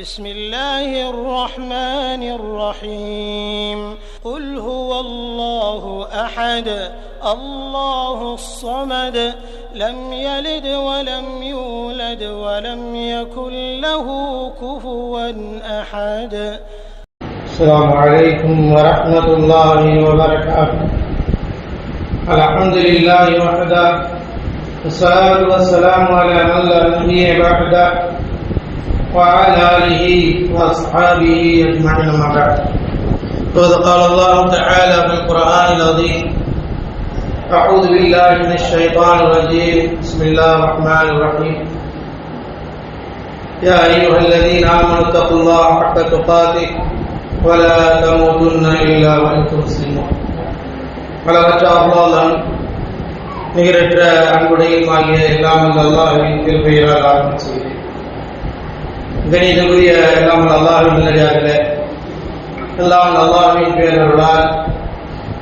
بسم الله الرحمن الرحيم. قل هو الله أحد الله الصمد لم يلد ولم يولد ولم يكن له كفوا أحد. السلام عليكم ورحمة الله وبركاته. الحمد لله وحده والصلاة والسلام على من لا نبي بعده. وعلى آله وأصحابه أجمعين أما بعد وقد قال الله تعالى في القرآن العظيم أعوذ بالله من الشيطان الرجيم بسم الله الرحمن الرحيم يا أيها الذين آمنوا اتقوا الله حق تقاته ولا تموتن إلا وأنتم مسلمون அளவற்ற அல்லாஹ் நிகரற்ற அன்புடையும் ஆகிய எல்லாம் அல்லாஹின் திருப்பெயரால் ஆரம்பம் செய்கிறேன் கணிதக்குரிய எல்லாம் அல்லாஹின் நல்லடியார்களே. எல்லாம் அல்லாஹின் பேரர்களால்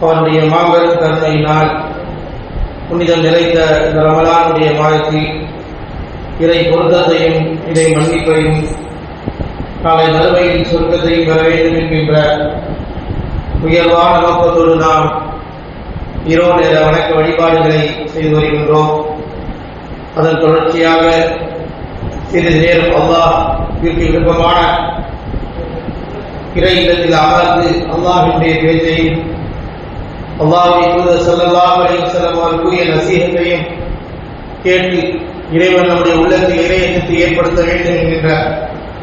அவனுடைய மாபெரும் கருணையினால் புனிதம் நிறைந்த இந்த ரமலானுடைய மாதத்தில் இறை பொருத்தத்தையும் இறை மன்னிப்பையும் நாளை மறுமையில் சொர்க்கத்தையும் பெற வேண்டும் என்கின்ற உயர்வான நோக்கத்தோடு நாம் இரவு நேர வணக்க வழிபாடுகளை செய்து வருகின்றோம். அதன் தொடர்ச்சியாக சிறிது நேரம் அல்லாஹ் விருப்பமான இறை இல்லத்தில் அமர்ந்து அல்லாஹினுடைய பேச்சையும் அல்லாஹுடைய தூதர் ஸல்லல்லாஹு அவர் கூறிய நசீகத்தையும் கேட்டு இறைவன் நம்முடைய உள்ளத்தில் இறையத்தை ஏற்படுத்த வேண்டும் என்கின்ற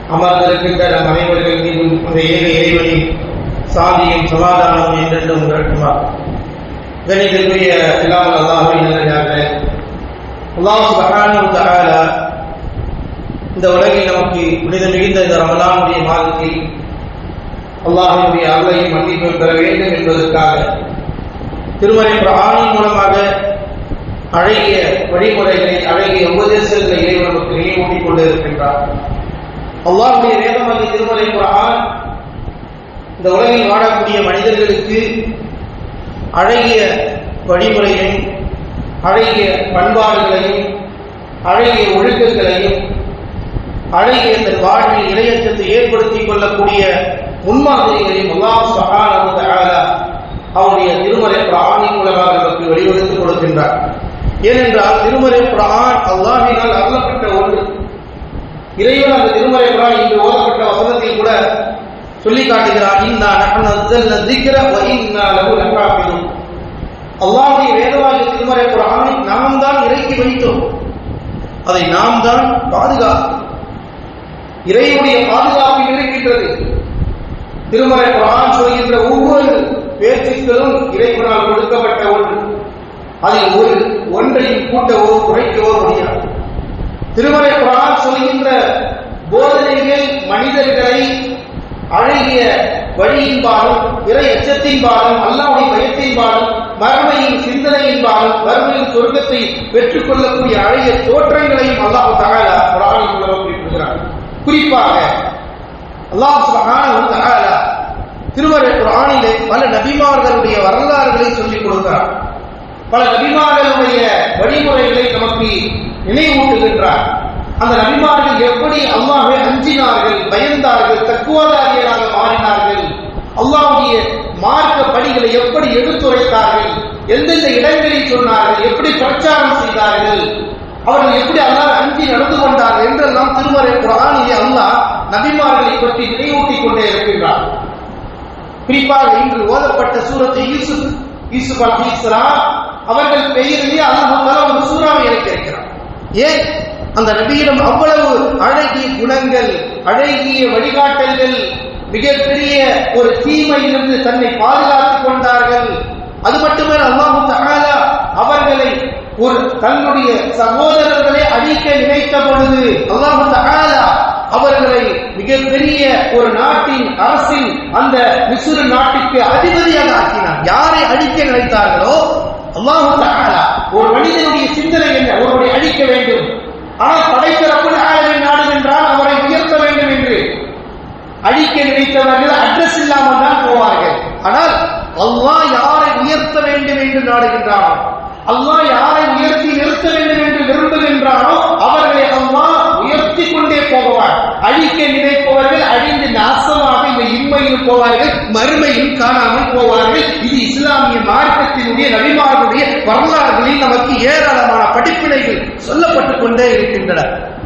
அமர்ந்திருக்கின்ற நம் அனைவர்கள் மீதும் அந்த ஏக இறைவனின் சாந்தியும் சமாதானம் என்றென்றும் கேட்குமார் கணிதற்குரிய எல்லாம் அல்லாஹை நல்லதாக அல்லாஹ் சுபஹானஹு இந்த உலகில் நமக்கு புனித மிகுந்த இந்த ரமலானுடைய மாதத்தில் அல்லாஹினுடைய அருளையும் மன்னிப்பு பெற வேண்டும் என்பதற்காக திருமலை பிராணின் மூலமாக அழகிய வழிமுறைகளை அழகிய உபதேசங்களை இறைவன் நமக்கு நினைவூட்டிக் கொண்டு இருக்கின்றார் அல்லாஹுடைய வேதமாகிய திருமலை குரான் இந்த உலகில் வாழக்கூடிய மனிதர்களுக்கு அழகிய வழிமுறையும் அழகிய பண்பாடுகளையும் அழகிய ஒழுக்கங்களையும் அழகிய தன் வாழ்வில் இளையச்சத்தை ஏற்படுத்திக் கொள்ளக்கூடிய முன்மாதிரிகளையும் அல்லாஹ் சுப்ஹானஹு வ அவருடைய திருமறை பிராணின் மூலமாக நமக்கு வெளிவகுத்துக் கொடுக்கின்றார். ஏனென்றால் திருமறை பிரான் அல்லாஹினால் அருளப்பட்ட ஒன்று. இறைவன் அந்த திருமறை பிரான் இன்று ஓதப்பட்ட வசனத்தில் கூட சொல்லி காட்டுகிறான் இன்னா நஹ்னு நஸல்னா இன்னா லஹு லஹாஃபிதுன். அல்லாஹ்வுடைய வேதமாகிய திருமறை குரானை நாம் தான் இறக்கி வைத்தோம். அதை நாம் தான் பாதுகாத்தோம். இறைவனுடைய பாதுகாப்பில் இருக்கின்றது. திருமறை குரான் சொல்கின்ற ஒவ்வொரு பேச்சுக்களும் இறைவனால் கொடுக்கப்பட்ட ஒன்று. அதில் ஒரு ஒன்றையும் கூட்டவோ குறைக்கவோ முடியாது. திருமலை குரான் சொல்கின்ற போதனைகள் மனிதர்களை அழகிய வழியின் பாலும் இறை எச்சத்தின் பாலும் அல்லாவுடைய பயத்தின் பாலும் மறுமையின் சிந்தனையின் பாலும் மறுமையின் சொர்க்கத்தை பெற்றுக்கொள்ளக்கூடிய அழகிய தோற்றங்களையும் அல்லாஹ் தகாலா குரானில் மூலம் குறிப்பிடுகிறார் குறிப்பாக அல்லாஹ் சுபஹானஹு தஆலா திருமறை குரானிலே பல நபிமார்களுடைய வரலாறுகளை சொல்லிக் கொடுக்கிறார். பல நபிமார்களுடைய வழிமுறைகளை நமக்கு நினைவூட்டுகின்றார். அந்த நபிமார்கள் எப்படி அல்லாஹை அஞ்சினார்கள் பயந்தார்கள் தக்குவாதாரிகளாக மாறினார்கள் அல்லாஹுடைய மார்க்க பணிகளை எப்படி எடுத்துரைத்தார்கள் எந்தெந்த இடங்களில் சொன்னார்கள் எப்படி பிரச்சாரம் செய்தார்கள் அவர்கள் எப்படி அல்லாஹ் அஞ்சி நடந்து கொண்டார்கள் என்றெல்லாம் திருமறை குரானிலே அல்லாஹ் நபிமார்களை பற்றி நினைவூட்டிக் கொண்டே இருக்கின்றார். குறிப்பாக இன்று ஓதப்பட்ட சூரத்தை யூசுப் யூசுப் அலிஸ்லாம் அவர்கள் பெயரிலே அல்லாஹ் ஒரு சூறாவை இறக்கியிருக்கிறார். ஏன்? அந்த நபியிடம் அவ்வளவு அழகிய குணங்கள் அழகிய வழிகாட்டல்கள் மிகப்பெரிய ஒரு தீமையிலிருந்து தன்னை பாதுகாத்துக் கொண்டார்கள் அது மட்டுமே அல்லாஹு தஆலா அவர்களை ஒரு தன்னுடைய சகோதரர்களை அழிக்க நினைத்த பொழுது அல்லாஹு தகாலா அவர்களை மிகப்பெரிய ஒரு நாட்டின் அரசின் அந்த மிசுறு நாட்டிற்கு அதிபதியாக ஆக்கினார் யாரை அழிக்க நினைத்தார்களோ அல்லாஹு தகாலா ஒரு மனிதனுடைய சிந்தனை என்ன? ஒருவரை அழிக்க வேண்டும். ஆனால் படைத்தரப்பு ரப்பல் நாடு நாடுகின்றால் அவரை உயர்த்த வேண்டும் என்று. அழிக்க நினைத்தவர்கள் அட்ரஸ் இல்லாமல் தான் போவார்கள். ஆனால் அல்லாஹ் யாரை உயர்த்த வேண்டும் என்று நாடுகின்றானோ அல்லாஹ் யாரை உயர்த்தி நிறுத்த வேண்டும் என்று விரும்புகின்றானோ அவர்களை அல்லாஹ் உயர்த்தி கொண்டே போவார். அழிக்க நினைப்பவர்கள் அழிந்து நாசமாக இந்த இம்மையில் போவார்கள் மறுமையில் காணாமல் போவார்கள். இது இஸ்லாமிய மார்க்கத்தினுடைய நபிமார்களுடைய வரலாறுகளில் நமக்கு ஏராளமான படிப்பினைகள் சொல்லப்பட்டுக் கொண்டே இருக்கின்றன.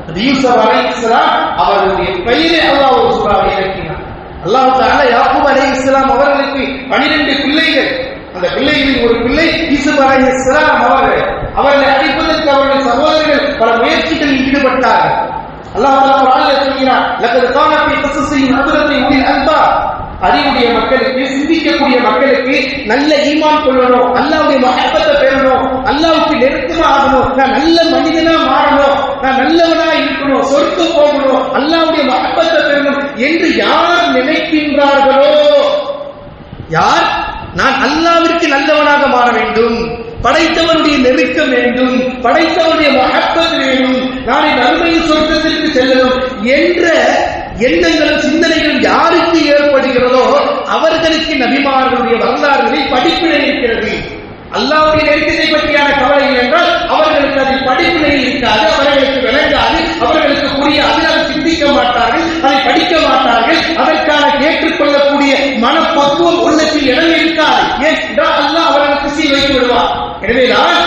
அது யூசப் அலைஹிஸ்ஸலாம் அவர்களுடைய பெயரை அல்லாஹ் ஒரு இறக்கினார் அல்லாஹ் யாக்கும் யாக்கூப் இஸ்லாம் அவர்களுக்கு 12 பிள்ளைகள் அந்த பிள்ளைகளில் ஒரு பிள்ளை யூசுப் அலைஹிஸ்ஸலாம் அவர்கள். அவர்களை அடிப்பதற்கு அவர்கள் சகோதரர்கள் பல முயற்சிகளில் ஈடுபட்டார்கள். அல்லாஹ் தஆலா சொல்கிறார் லக்கத் கான ஃபீ கஸஸிஹிம் அறிவுடைய மக்களுக்கு சிந்திக்கக்கூடிய மக்களுக்கு நல்ல ஈமான் கொள்ளணும் அல்லாவுடைய மகப்பத்தை பெறணும் அல்லாவுக்கு நெருக்கமா ஆகணும் நான் நல்ல மனிதனா மாறணும் நான் நல்லவனா இருக்கணும் சொர்க்கம் போகணும் அல்லாவுடைய மகப்பத்தை பெறணும் என்று யார் நினைக்கின்றார்களோ? யார் நான் அல்லாவிற்கு நல்லவனாக மாற வேண்டும். படைத்தவனுடைய நெருக்கம் வேண்டும். படைத்தவனுடைய மகப்பத் வேண்டும். நாளை நன்மையின் சொர்க்கத்திற்கு செல்லணும் என்ற எண்ணங்களும் சிந்தனைகளும் யாருக்கு ஏற்படுகிறதோ அவர்களுக்கு நபிமார்களுடைய வரலாறுகளை படிப்பினை இருக்கிறது. அல்லாவுடைய நெருக்கத்தை பற்றியான கவலை என்றால் அவர்களுக்கு அதில் படிப்பினை இருக்காது அவர்களுக்கு விளங்காது அவர்களுக்கு புரியாது அதை சிந்திக்க மாட்டார்கள் அதை படிக்க மாட்டார்கள் அதற்கான ஏற்றுக்கொள்ளக்கூடிய மனப்பக்குவம் உள்ளத்தில் இடம் இருக்காது ஏனென்றால் அல்லாஹ் அவர்களுக்கு சீ வைத்து விடுவார் எனவேதான்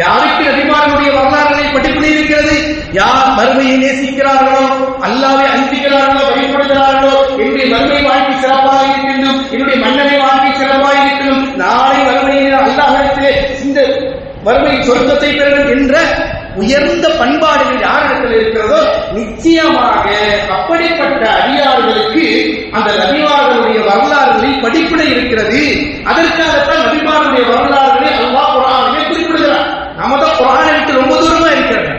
யாருக்கு நபிமாரனுடைய வரலாறுகளை படிப்பினை இருக்கிறது? யார் மறுமையை நேசிக்கிறார்களோ அல்லாவை அனுப்பிக்கிறார்களோ வழிபடுகிறார்களோ என்னுடைய மறுமை வாழ்க்கை சிறப்பாக இருக்கின்றும் என்னுடைய மன்னனை வாழ்க்கை சிறப்பாக இருக்கின்றும் நாளை மறுமையில் அல்லாஹிடத்திலே இந்த மறுமை சொர்க்கத்தை பெறணும் என்ற உயர்ந்த பண்பாடுகள் யாரிடத்தில் இருக்கிறதோ நிச்சயமாக அப்படிப்பட்ட அடியார்களுக்கு அந்த நபிமார்களுடைய வரலாறுகளில் படிப்பினை இருக்கிறது. அதற்காகத்தான் நபிமாருடைய வரலாறு அல்லாஹ் குரானிலே குறிப்பிடுகிறார் நம்ம தான் குரானை விட்டு ரொம்ப தூரமா இருக்கிறாங்க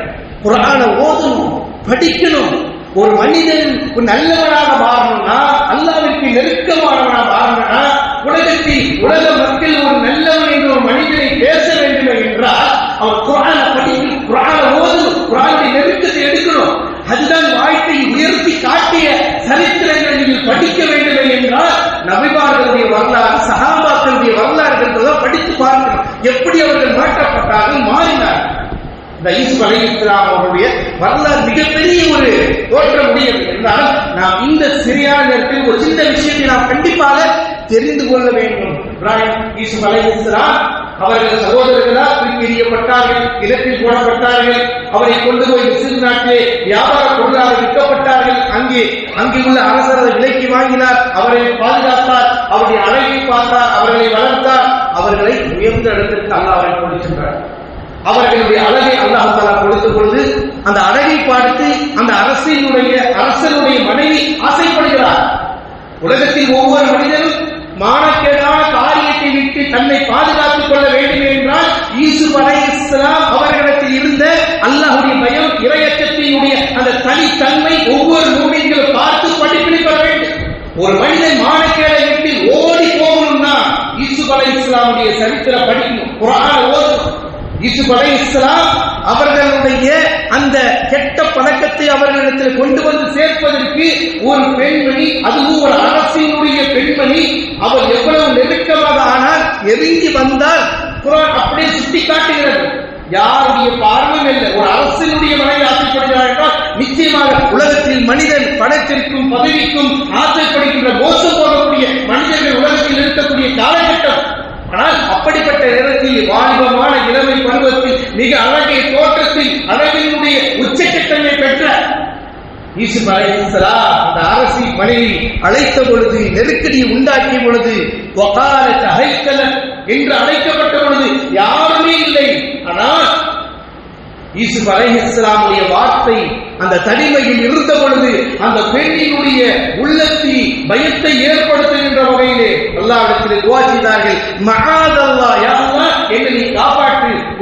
குரானை ஓதணும் படிக்கணும். ஒரு மனிதன் ஒரு நல்லவனாக மாறணும்னா அல்லாவிற்கு நெருக்கமானவனாக மாறணும்னா உலகத்தில் உலக மக்கள் ஒரு நல்லவன் என்று ஒரு மனிதனை பேச வேண்டும் என்றால் அவர் குரான படிக்கணும் குரானை ஓது குரானை நெருக்கத்தை எடுக்கணும். அதுதான் வாழ்க்கையை உயர்த்தி காட்டிய சரித்திரங்களை நீங்கள் படிக்க வேண்டும் என்றால் நபிமார்களுடைய வரலாறு சகாபாக்களுடைய வரலாறு என்பதை படித்து பார்க்கணும். எப்படி அவர்கள் மாற்றப்பட்டார்கள் மாறினார்கள். இந்த யூசுப் அலை இஸ்லாம் அவருடைய வரலாறு மிகப்பெரிய ஒரு தோற்ற முடியும் என்றால் நாம் இந்த சிறியான நேரத்தில் ஒரு சின்ன விஷயத்தை நாம் கண்டிப்பாக தெரிந்து கொள்ள வேண்டும். இப்ராஹிம் யூசுப் அலை இஸ்லாம் அவர்கள் சகோதரர்களால் பிரிக்கப்பட்டார்கள் இலக்கில் போடப்பட்டார்கள் அவரை கொண்டு போய் மிசிறு நாட்டிலே வியாபார பொருளாக விற்கப்பட்டார்கள். அங்கே அங்கே உள்ள அரசர் அதை விலைக்கு வாங்கினார். அவரை பாதுகாத்தார். அவருடைய அழகை பார்த்தார். அவர்களை வளர்த்தார். அவர்களை உயர்ந்த இடத்திற்கு அல்லாஹ் அவரை கொண்டு சென்றார் அவர்களுடைய அழகை அல்லாஹாலா கொடுத்த பொழுது அந்த அழகை பார்த்து அந்த அரசினுடைய அரசனுடைய மனைவி ஆசைப்படுகிறார். உலகத்தில் ஒவ்வொரு மனிதனும் மானக்கேடான காரியத்தை விட்டு தன்னை பாதுகாத்துக் கொள்ள வேண்டும் என்றால் ஈசு அலை இஸ்லாம் அவர்களிடத்தில் இருந்த அல்லாஹுடைய பயம் இரையச்சத்தினுடைய அந்த தனித்தன்மை ஒவ்வொரு மூமின்களும் பார்த்து படிப்பினை பெற வேண்டும். ஒரு மனிதன் மானக்கேடை விட்டு ஓடி போகணும்னா ஈசு அலை இஸ்லாமுடைய சரித்திரம் படிக்கணும். குரான யூசுப் அலை இஸ்லாம் அவர்களுடைய அந்த கெட்ட பழக்கத்தை அவர்களிடத்தில் கொண்டு வந்து சேர்ப்பதற்கு ஒரு பெண்மணி அதுவும் ஒரு அரசினுடைய பெண்மணி அவர் எவ்வளவு நெருக்கமாக ஆனால் நெருங்கி வந்தால் குரான் அப்படியே சுட்டி காட்டுகிறது யாருடைய பார்வையும் இல்லை. ஒரு அரசினுடைய மனைவி ஆசைப்படுகிறார் என்றால் நிச்சயமாக உலகத்தில் மனிதன் பணத்திற்கும் பதவிக்கும் ஆசைப்படுகின்ற மோசம் போடக்கூடிய மனிதர்கள் உலகத்தில் இருக்கக்கூடிய காலகட்டம் அப்படிப்பட்ட நேரத்தில் வாலிபமான இளமை பருவத்தில் மிக அழகிய தோற்றத்தில் அழகினுடைய உச்சக்கட்டங்களை பெற்ற யூசுப் அந்த அரசி மனைவி அழைத்த பொழுது நெருக்கடியை உண்டாக்கிய பொழுது என்று அழைக்கப்பட்ட பொழுது யாருமே இல்லை. ஆனால் யூசுப் அலைஹிஸ்லாமுடைய வார்த்தை அந்த தனிமையில் இருந்த பொழுது அந்த பெண்ணினுடைய உள்ளத்தில் பயத்தை ஏற்படுத்துகின்ற வகையிலே அல்லாஹ்விடத்தில் துவா செய்தார்கள்.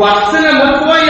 காப்பாற்று வசன மத்துவாய்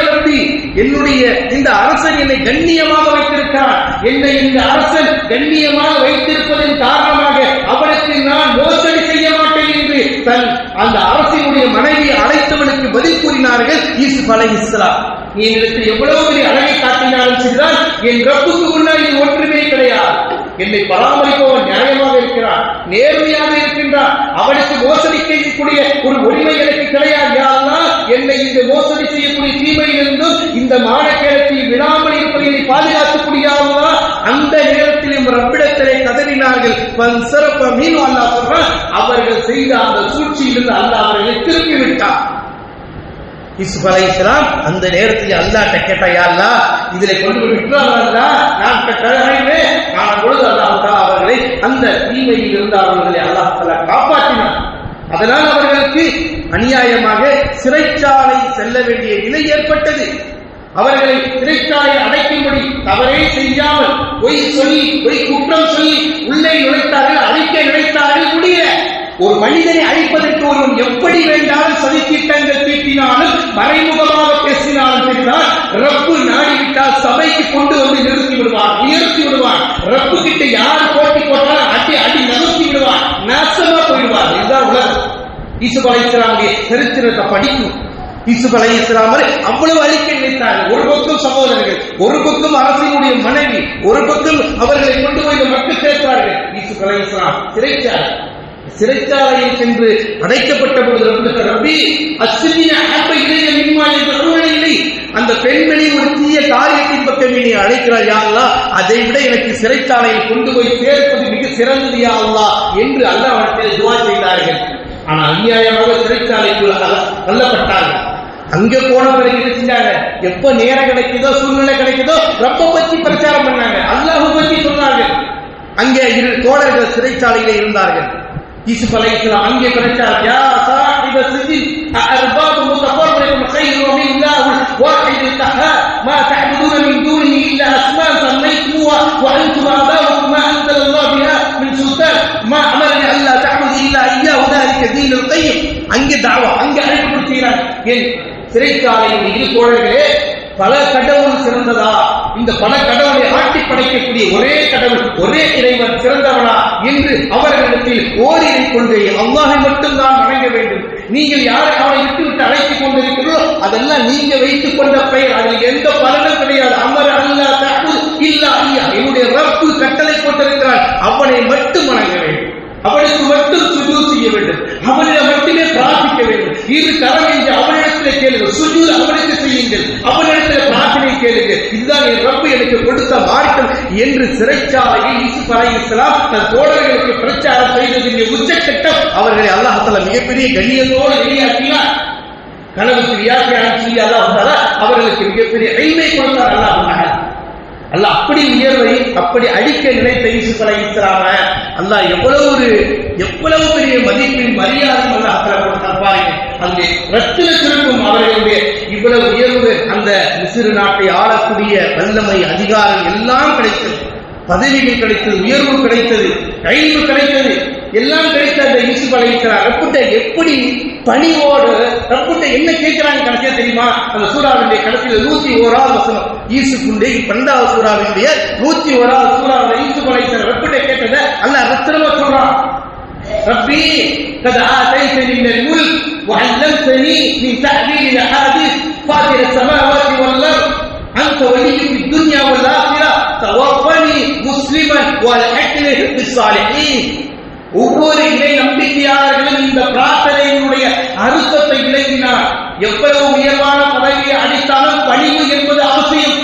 என்னுடைய இந்த அரசன் என்னை கண்ணியமாக வைத்திருக்கிறான். என்னை இந்த அரசன் கண்ணியமாக வைத்திருப்பதன் காரணமாக அவனுக்கு நான் மோசடி செய்ய மாட்டேன் என்று தன் அந்த அரசினுடைய மனைவி அழைத்தவனுக்கு பதில் கூறினார்கள் யூசுப் இஸ்லாம் நீ எனக்கு எவ்வளவு பெரிய அழகை காட்டினாலும் சரிதான் என் ரப்புக்கு முன்னாடி இது ஒன்றுமே கிடையாது. என்னை பராமரிப்பவன் நியாயமாக இருக்கிறான் நேர்மையாக இருக்கின்றான் அவனுக்கு மோசடி செய்யக்கூடிய ஒரு உரிமை எனக்கு கிடையாது. யாரெல்லாம் என்னை இந்த மோசடி செய்யக்கூடிய தீமையிலிருந்தும் இந்த மானக்கேரத்தில் விழாமல் இருப்பதை என்னை பாதுகாக்கக்கூடியாவதா அந்த நேரத்திலும் ரப்பிடத்திலே கதறினார்கள். சிறப்ப மீன் அல்லா சொல்றான் அவர்கள் செய்த அந்த சூழ்ச்சியிலிருந்து அல்லாஹ் அவர்களை திருப்பி விட்டார் யூசுப் இஸ்லாம் அந்த நேரத்தில் அல்லாட்ட கேட்டா யா இதில் கொண்டு போய் விட்டுறாங்களா நான் கட்டளையிலே நான் பொழுது அல்லாஹ் அவர்களை அந்த தீமையில் இருந்து அவர்களை அல்லாஹ் காப்பாற்றினார் அதனால் அவர்களுக்கு அநியாயமாக சிறைச்சாலை செல்ல வேண்டிய நிலை ஏற்பட்டது. அவர்களை சிறைச்சாலை அடைக்கும்படி தவறே செய்யாமல் பொய் சொல்லி பொய் குற்றம் சொல்லி உள்ளே நுழைத்தார்கள் அழைக்க நினைத்தார்கள் ஒரு மனிதனை அழைப்பதற்கு ஒருவன் எப்படி வேண்டாலும் சதித்திட்டங்கள் தீட்டினாலும் மறைமுகமாக பேசினாலும் சரிதான். ரப்பு நாடிவிட்டால் சபைக்கு கொண்டு வந்து நிறுத்தி விடுவார் உயர்த்தி விடுவார் ரப்பு கிட்ட யார் போட்டி போட்டாலும் அடி அடி நகர்த்தி விடுவார் நாசமா போயிடுவார் இதுதான் உலகம். ஈசுப் சரித்திரத்தை படிக்கும். யூசுப் அலை இஸ்லாமர் அவ்வளவு அழிக்க நினைத்தார்கள் ஒரு பக்கம் சகோதரர்கள் ஒரு பக்கம் அரசினுடைய மனைவி ஒரு பக்கம் அவர்களை கொண்டு போய் மக்கள் சேர்த்தார்கள் யூசுப் அலை இஸ்லாம் சிறைச்சாலை சிறைச்சாலையில் சென்று அடைக்கப்பட்ட பொழுது ரப்பி ரப்பி அஸ்மின ஆப்ப இளைய மின்மா என்ற சூழ்நிலை அந்த பெண்மணி ஒரு தீய காரியத்தின் பக்கம் நீ அழைக்கிறாய் யாருலா அதை விட எனக்கு சிறைச்சாலையில் கொண்டு போய் சேர்ப்பது மிக சிறந்தது யாருலா என்று அல்லாஹ் அவர்கள் துவா செய்தார்கள். ஆனால் அநியாயமாக சிறைச்சாலைக்குள் தள்ளப்பட்டார்கள். அங்க போன பிறகு என்ன செஞ்சாங்க? எப்ப நேரம் கிடைக்குதோ சூழ்நிலை கிடைக்குதோ ரப்ப பத்தி பிரச்சாரம் பண்ணாங்க. அல்லாஹ் பத்தி சொன்னார்கள். அங்கே இரு தோழர்கள் சிறைச்சாலையில இருந்தார்கள். யூசுப் அலைஹிஸ்ஸலாம் அங்கே பிரச்சாரம் யா சாஹிப சிஜின் அர்பாபு முத்தஃபர்ரிகும் خير من الله الواحد القهار ما تعبدون من دونه الا اسماء سميتموها وانتم اباؤكم ما انزل الله بها من سلطان ما امرني الا تعبد الا اياه ذلك دين القيم அங்கே தாவா அங்கே அழைப்பு செய்கிறார் என் சிறைச்சாலையின் இரு தோழர்களே பல கடவுள் சிறந்ததா? இந்த பல கடவுளை ஆட்டி படைக்கக்கூடிய ஒரே கடவுள் ஒரே இறைவன் சிறந்தவனா என்று அவர்களிடத்தில் ஓரிரை கொள்கை அல்லாஹை மட்டும்தான் வணங்க வேண்டும். நீங்கள் யாரை அவனை விட்டு விட்டு அழைத்துக் கொண்டிருக்கிறோ அதெல்லாம் நீங்க வைத்துக் கொண்ட பெயர். அதில் எந்த பலனும் கிடையாது. அமர் அல்லா தப்பு இல்லா ஐயா என்னுடைய ரப்பு கட்டளை போட்டிருக்கிறான் அவனை மட்டும் வணங்க வேண்டும். அவனுக்கு மட்டும் சுஜூ செய்ய வேண்டும். அவனிடம் மட்டுமே பிரார்த்திக்க வேண்டும். இது கரம் என்று அவனிடத்தில் கேளுங்கள். சுஜூ அவனுக்கு செய்யுங்கள். அவனிடத்தில் பிரார்த்தனை கேளுங்கள். இதுதான் என் ரப்பு எனக்கு கொடுத்த மார்க்கம் என்று சிறைச்சாலையில் யூசுப் இஸ்லாம் தன் தோழர்களுக்கு பிரச்சாரம் செய்ததின் உச்சக்கட்டம். அவர்களை அல்லாஹ் மிகப்பெரிய கண்ணியத்தோடு வெளியாக்கினார். கனவுக்கு வியாக்கியானம் செய்ய அல்லாஹ் அவர்களுக்கு மிகப்பெரிய ஐமை கொடுத்தார் அல்லாஹ் அல்ல அப்படி உயர்வை அப்படி அடிக்க நிலைத்தை யூசுப் அல்ல எவ்வளவு ஒரு எவ்வளவு பெரிய மதிப்பின் மரியாதை அல்ல அத்தனை கொடுத்தார் பாருங்க. அங்கே ரத்தின திருக்கும் அவர்களுடைய இவ்வளவு உயர்வு அந்த சிறு நாட்டை ஆளக்கூடிய வல்லமை அதிகாரம் எல்லாம் கிடைத்தது. பதவிகள் கிடைத்தது உயர்வு கிடைத்தது கைவு கிடைத்தது. எல்லாம் கிடைத்த அந்த யூசுப் அலைஹிஸ்ஸலாம் ரப்புட்ட எப்படி பணிவோடு ரப்புட்ட என்ன கேட்கிறாங்க கடைசியா தெரியுமா அந்த சூறாவினுடைய கடைசியில் நூத்தி ஓராவது வசனம் யூசுஃபுடைய பன்னெண்டாவது சூறாவினுடைய நூத்தி ஓராவது சூறாவில் யூசுப் அலைஹிஸ்ஸலாம் ரப்புட்ட கேட்டதை அல்லாஹ் ரத்திரமா சொல்றான் ربي قد آتيتني من الملك وعلمتني من تأويل الأحاديث فاطر السماوات والأرض أنت ولي في الدنيا والآخرة توفني مسلما والحقني بالصالحين ஒவ்வொரு இணை நம்பிக்கையாளர்களும் இந்த பிரார்த்தனையினுடைய அர்த்தத்தை விளங்கினார். எவ்வளவு உயர்வான பதவியை அடித்தாலும் பணிவு என்பது அவசியம்.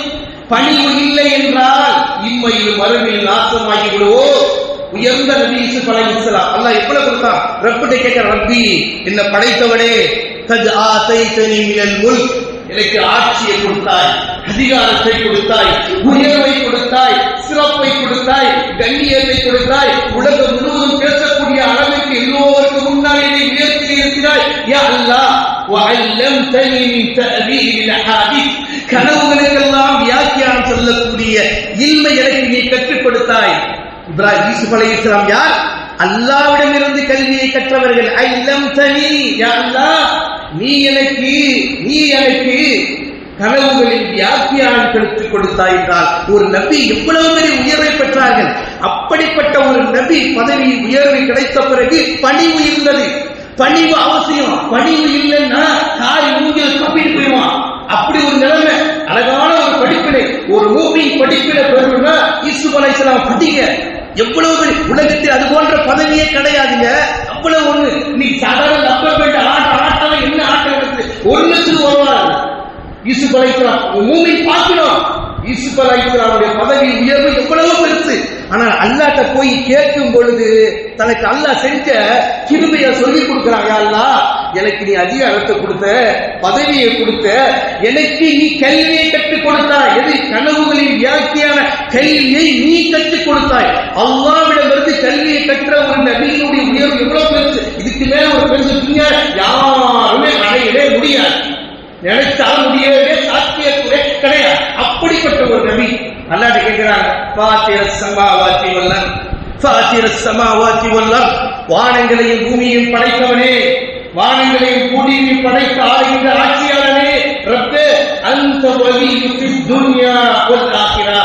பணிவு இல்லை என்றால் இம்மையில் மறுமையில் நாசமாகி விடுவோம் உயர்ந்த நபி யூசுப் அலைஹிஸ்ஸலாம் அல்லா எவ்வளவு கொடுத்தான்? ரப்பிட்ட கேட்க ரப்பி என்ன படைத்தவனே கத் ஆசை தனிமியல் முல் எனக்கு ஆட்சியை கொடுத்தாய் அதிகாரத்தை கொடுத்தாய் உயர்வை கொடுத்தாய் சிறப்பை கொடுத்தாய் கண்ணியத்தை கொடுத்தாய். உலகம் முழுவதும் பேசக்கூடிய அளவுக்கு எல்லோருக்கு முன்னால் என்னை உயர்த்தி இருக்கிறாய். யா அல்லாஹ் வஅல்லம் தனி மின் கனவுகளுக்கெல்லாம் வியாக்கியானம் சொல்லக்கூடிய இன்மை எனக்கு நீ கற்றுக்கொடுத்தாய் இப்ராஹிம் யூசுப் அலை இஸ்லாம் யார்? அல்லாவிடமிருந்து கல்வியை கற்றவர்கள். ஐலம் தனி யா அல்லாஹ் நீ எனக்கு நீ எனக்கு கனவுகளின் வியாக்கியானம் கற்றுக் கொடுத்தாய் என்றால் ஒரு நபி எவ்வளவு பெரிய உயர்வை பெற்றார்கள் அப்படிப்பட்ட ஒரு நபி பதவி உயர்வு கிடைத்த பிறகு பணிவு இருந்தது பணிவு அவசியம் பணிவு இல்லைன்னா காய் மூங்கில் தப்பிட்டு போயிடுவான் அப்படி ஒரு நிலைமை அழகான ஒரு படிப்பினை ஒரு மூவி படிப்பினை பெறணும்னா யூசுப் அலைஹிஸ்ஸலாம் படிங்க எவ்வளவு பெரிய உலகத்தில் அது போன்ற பதவியே கிடையாதுங்க அவ்வளவு ஒண்ணு நீ சாதாரண நம்ப பேண்ட் ஆட்ட ஆட்டம் என்ன ஆட்டம் ஒரு லட்சம் வருவாங்க யூசுப் அலைக்கலாம் மூமி பார்க்கிறோம் யூசுப் அலைக்கலாமுடைய பதவி உயர்வு எவ்வளவு பெருசு. ஆனால் அல்லாட்ட போய் கேட்கும் பொழுது தனக்கு அல்லாஹ் செஞ்ச கிருமையை சொல்லி கொடுக்குறாங்க அல்லா எனக்கு நீ அதிகாரத்தை கொடுத்த பதவியை கொடுத்த எனக்கு நீ கல்வியை கற்றுக் கொடுத்தாய். எது? கனவுகளின் வியாக்கியான கல்வியை நீ கற்றுக் கொடுத்தாய். அல்லாவிடமிருந்து கல்வியை கற்ற ஒரு நபியினுடைய உயர்வு எவ்வளவு பெருசு. இதுக்கு மேல ஒரு பெருசு யாருமே அடையவே முடியாது. நினைத்தால் முடியவே சாத்தியக்கூட கிடையாது. அப்படிப்பட்ட ஒரு நபி அல்லாட்ட கேட்கிறாங்க பாத்திர சமாவாத்தி வல்லன் பாத்திர சமாவாத்தி வல்லன் வானங்களையும் பூமியையும் படைத்தவனே வானங்களையும் பூமியையும் படைத்த ஆளுகின்ற ஆட்சியாளனே ரப்பு அந்த வலி துன்யா வல் ஆகிரா.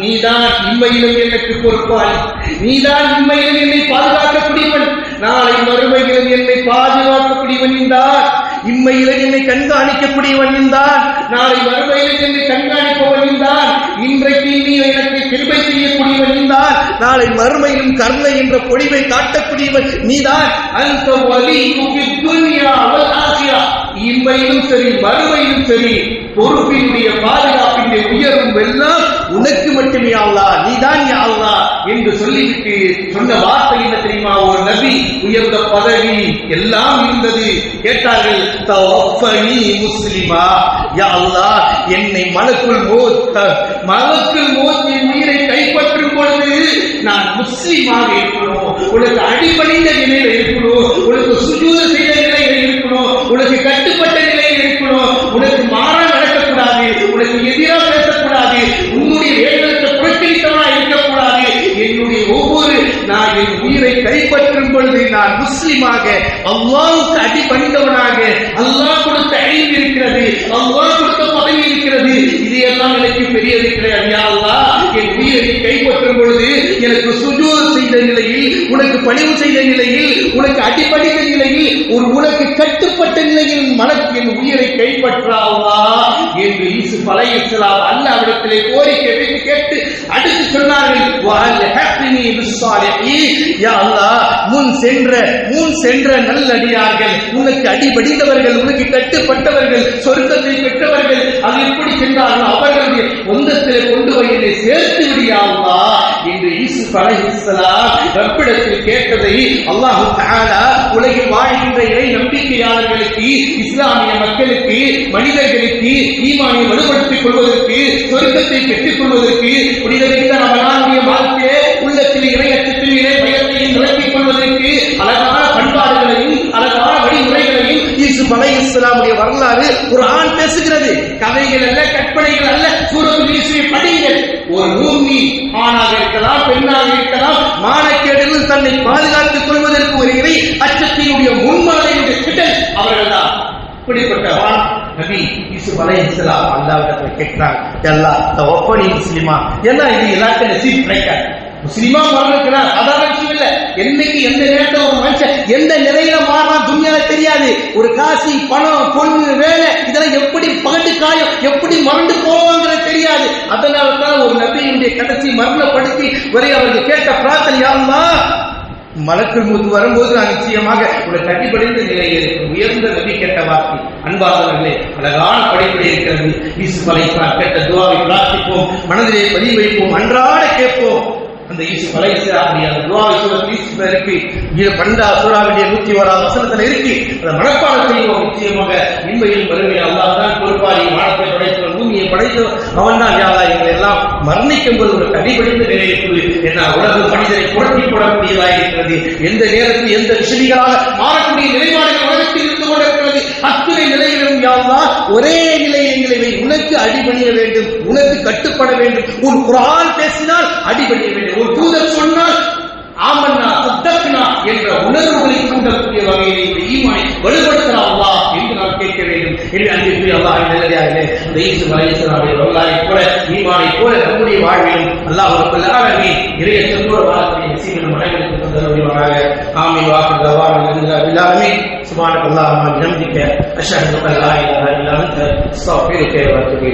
நீதான் இம்மையிலும் எனக்கு பொறுப்பாளி நீதான் இம்மையிலும் என்னை பாதுகாக்கக்கூடியவன். நாளை மறுமையிலும் என்னை பாதுகாக்கக்கூடியவன் என்றார். இம்மையில என்னை கண்காணிக்கக்கூடியவன் என்றான் நாளை மறுமையில என்னை கண்காணிப்பவன் என்றான் இன்றைக்கு நீ எனக்கு கிருபை செய்யக்கூடியவன் நீதான் நாளை மறுமையிலும் கருணை என்ற பொழிவை காட்டக்கூடியவன் நீதான். அந்த வலி ஆசியா சரி மறுமையிலும் சரி பொறுப்பினுடைய பாதுகாப்பினுடைய உயர்வும் எல்லாம் உனக்கு மட்டுமே ஆவலா நீதான் ஆவலா என்று சொல்லிவிட்டு சொன்ன வார்த்தை என்ன தெரியுமா? ஒரு நபி உயர்ந்த பதவி எல்லாம் இருந்தது. கேட்டார்கள் தவஃபனி முஸ்லிமா? யா அல்லா என்னை மலக்குள் மோத் மலக்குள் மோத் பொழுது நான் முஸ்லீமாக இருக்கணும். உனக்கு அடிபணிந்த நிலையில இருக்கணும். உனக்கு சுஜூத செய்த நிலையில இருக்கணும். உனக்கு கட்டுப்பட்ட நிலையில் இருக்கணும். உனக்கு மாற நடக்கக்கூடாது. உனக்கு எதிராக பேசக்கூடாது உன்னுடைய வேதத்தை புறக்கணித்தவனா இருக்கக்கூடாது. என்னுடைய ஒவ்வொரு நான் என் உயிரை பின்பற்றும் பொழுது நான் முஸ்லிமாக அல்லாவுக்கு அடிபணிந்தவனாக அல்லாஹ் கொடுத்த அறிவு இருக்கிறது அல்லாஹ் கொடுத்த பதவி இருக்கிறது இது எல்லாம் எனக்கு பெரியது கிடையாது அல்லா என் உயிரை கைப்பற்றும் பொழுது எனக்கு சுஜூர் செய்த நிலையில் உனக்கு பணிவு செய்த நிலையில் உனக்கு அடிப்படைந்த நிலையில் ஒரு உனக்கு கட்டுப்பட்ட நிலையில் மனக்கு என் உயிரை கைப்பற்றாவா என்று ஈசு பழையலாம் அல்லாவிடத்திலே கோரிக்கை வைத்து கேட்டு அடுத்து சொன்னார்கள் "வஹல் ஹக்னி பிஸ்ஸாலிஹீன்." யா அல்லாஹ் முன் சென்ற முன் சென்ற நல்லடியார்கள் உனக்கு அடிபடிந்தவர்கள் உனக்கு கட்டுப்பட்டவர்கள் சொர்க்கத்தை பெற்றவர்கள் அது எப்படி சென்றார்கள்? அவர்களுடைய சொந்தத்திலே கொண்டு போய் என்னை சேர்த்து விடியாவா என்று ஈசு அலைஹிஸ்ஸலாம் ரப்பிடத்தில் கேட்டதை அல்லாஹ் தஆலா உலகில் வாழ்கின்ற இறை நம்பிக்கையாளர்களுக்கு இஸ்லாமிய மக்களுக்கு மனிதர்களுக்கு ஈமானை வலுப்படுத்திக் கொள்வதற்கு சொர்க்கத்தை பெற்றுக் கொள்வதற்கு புனிதமிக்க ரமலானுடைய வாழ்க்கையே உள்ளத்தில் இறையச்சத்தில் இஸ்லாமுடைய வரலாறு ஒரு ஆண் பேசுகிறது. கதைகள் அல்ல கற்பனைகள் அல்ல சூரத்து ஈசுவை படிங்கள் ஒரு பூமி ஆணாக இருக்கலாம் பெண்ணாக இருக்கலாம் மானக்கேடில் தன்னை பாதுகாத்துக் கொள்வதற்கு ஒரு இறை அச்சத்தினுடைய முன்மாதிரியுடைய அவர்கள் தான். இப்படிப்பட்ட வான் நபி யூசுப் அலைஹிஸ்ஸலாம் அல்லாஹ்விடத்தில் கேட்கிறாங்க அல்லாஹ் ஒப்பனி முஸ்லிமா? ஏன்னா இது எல்லாத்தையும் நசீப் கிடைக்காது. முஸ்லிமா மறந்துக்கிறார் அதான் விஷயம் இல்ல. என்னைக்கு எந்த நேரத்துல ஒரு மனுஷன் எந்த நிலையில மாறலாம் துணியால தெரியாது. ஒரு காசி பணம் பொண்ணு வேலை இதெல்லாம் எப்படி பகட்டு காயம் எப்படி மறந்து போவாங்கிறது தெரியாது. அதனால தான் ஒரு நபியினுடைய கடைசி மரணப்படுத்தி வரை அவர்கள் கேட்ட பிரார்த்தனை யாருன்னா மலக்கள் மூத்து வரும்போது நான் நிச்சயமாக ஒரு கட்டிப்படைந்த நிலையில் இருக்கும். உயர்ந்த நபி கேட்ட வார்த்தை. அன்பாதவர்களே அழகான படிப்படி இருக்கிறது. ஈசு கேட்ட துவாவை பிரார்த்திப்போம் மனதிலே பதிவு வைப்போம் அன்றாட கேட்போம். அந்த இயேசு அலைஹிஸ்ஸலாமுடைய அந்த துவாவை இருக்கு இது பண்டா சூறாவுடைய நூத்தி ஓராவது வசனத்துல இருக்கு அந்த மனப்பாடம் செய்வோம் நிச்சயமாக இன்மையில் வறுமை அல்லாஹ் தான் பொறுப்பாளி மானத்தை படைத்தவன் பூமியை படைத்தவன் அவன் தான் யாரா? இவங்க எல்லாம் மரணிக்கும் போது ஒரு கடிபடிந்த நிலையில் என்ன உலக மனிதரை புரட்டி போடக்கூடியதாக இருக்கிறது. எந்த நேரத்தில் எந்த விஷயங்களாக மாறக்கூடிய நிலைப்பாடுகள் உலகத்தில் இருந்து கொண்டிருக்கிறது? அத்துணை நிலையிலும் யாரெல்லாம் ஒரே நிலையங்களை எங்களை உனக்கு அடிபணிய வேண்டும் உனக்கு கட்டுப்பட வேண்டும். உன் குரால் பேசினால் அடிபணிய வேண்டும் ஒரு தூதர் சொன்னால் ஆமன்னா சத்தக்னா என்ற உணர்வுகளை தூண்டக்கூடிய வகையில் இந்த ஈமானை வலுப்படுத்தலாம் அல்லாஹ் என்று நாம் கேட்க வேண்டும் என்று அன்பிற்குரிய அல்லாஹ் நல்லதாகவே அந்த ஈசு மலையசனாவுடைய வரலாறை போல ஈமானை போல நம்முடைய வாழ்விலும் அல்லாஹ் ஒரு ஆகவே இறைய சென்றோட வாழக்கூடிய நசீபின் மனைவிக்கு தந்தருவாங்க ஆமி வாக்கு தவான் எல்லாருமே சுபானக் அல்லாஹ் பிஹம்திக அஷ்ஹது அன் லா இலாஹா இல்லா அன்த. அஸ்தக்ஃபிருக வ அத்தூபு